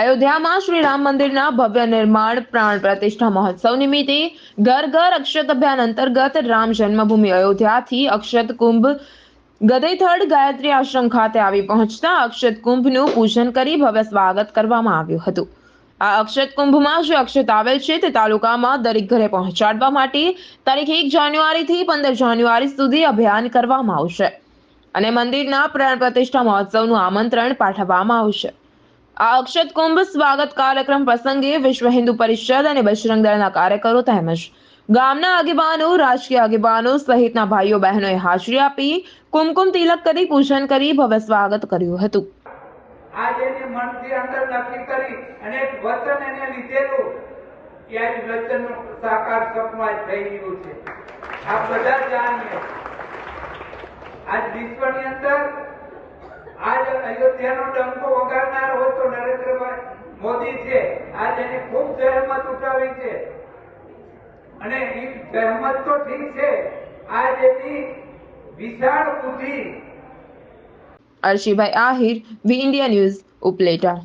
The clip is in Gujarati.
અયોધ્યામાં શ્રી રામ મંદિરના ભવ્ય નિર્માણ, પ્રાણ પ્રતિષ્ઠા મહોત્સવ નિમિત્તે ઘર ઘર અક્ષત અભિયાન અંતર્ગત રામ જન્મભૂમિ અયોધ્યાથી અક્ષત કુંભ ગદેથડ ગાયત્રી આશ્રમ ખાતે આવી પહોંચતા અક્ષત કુંભનું પૂજન કરી ભવ્ય સ્વાગત કરવામાં આવ્યું હતું. આ અક્ષત કુંભમાં જે અક્ષત આવેલ છે તે તાલુકામાં દરેક ઘરે પહોંચાડવા માટે તારીખ એક જાન્યુઆરીથી પંદર જાન્યુઆરી સુધી અભિયાન કરવામાં આવશે. અને મંદિરના પ્રાણ પ્રતિષ્ઠા મહોત્સવનું આમંત્રણ પાઠવવામાં આવશે. આ અક્ષત કુંભ સ્વાગત કાર્યક્રમ પ્રસંગે વિશ્વ હિન્દુ પરિષદ અને બજરંગ દળના કાર્યકરો તેમજ ગામના આગેવાનો, રાજકીય આગેવાનો સહિતના ભાઈઓ, બહેનોએ હાજરી આપી, કુમકુમ તિલક કરી, પૂજન કરી, ભવ્ય સ્વાગત કર્યું હતું. આજે એની મનથી અંદર નક્કી કરી અને એક વચન એને લીધેલું કે આજ વચનનું સાકાર સપનું થઈ ગયું છે. આ બધા જાણીએ. આજ વિશ્વની અંદર આજ અયોધ્યાનો ડંકો વગાડનાર તો નરેન્દ્રભાઈ મોદી છે. આજ એને ખૂબ જહેમત ઉઠાવી છે. અને એ જહેમત તો ઠીક છે. આજ એની વિશાળ બુદ્ધિ. Arshibhai Ahir, V India News Upleta.